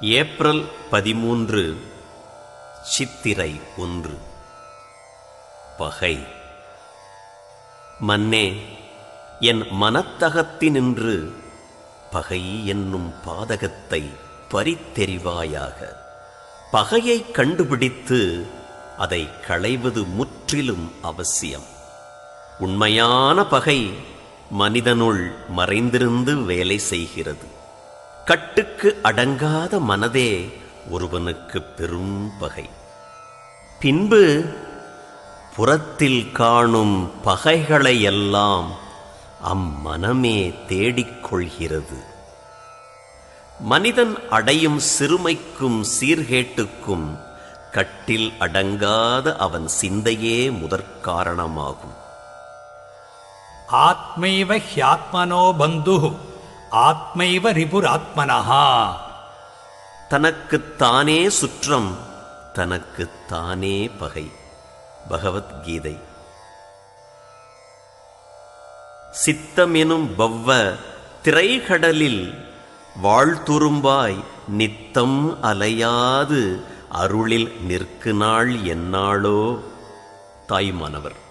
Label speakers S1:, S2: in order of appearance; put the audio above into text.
S1: April பதிமூன்று சித்திரை ஒன்று. பகை. மன்னே என் மனத்தகத்தினின்று பகை என்னும் பாதகத்தை பறித்தெறிவாயாக. பகையை கண்டுபிடித்து அதை களைவது முற்றிலும் அவசியம். உண்மையான பகை மனிதனுள் மறைந்திருந்து வேலை செய்கிறது. கட்டுக்கு அடங்காத மனதே ஒருவனுக்கு பெரும் பகை. பின்பு புறத்தில் காணும் பகைகளையெல்லாம் அம்மனமே தேடிக்கொள்கிறது மனிதன் அடையும் சிறுமைக்கும் சீர்கேட்டுக்கும் கட்டில் அடங்காத அவன் சிந்தையே முதற்காரணமாகும்.
S2: ஆத்மைவ ஹியாத்மனோ பந்து ஆத்மைவ ரிபுராத்மனஹா.
S1: தனக்குத்தானே சுற்றம் தனக்குத்தானே பகை. பகவத்கீதை. சித்தமெனும் பவ்வ திரைகடலில் வாழ்த்துரும்பாய் நித்தம் அலையாது அருளில் நிற்கு நாள் என்னாளோ? தாய்மானவர்.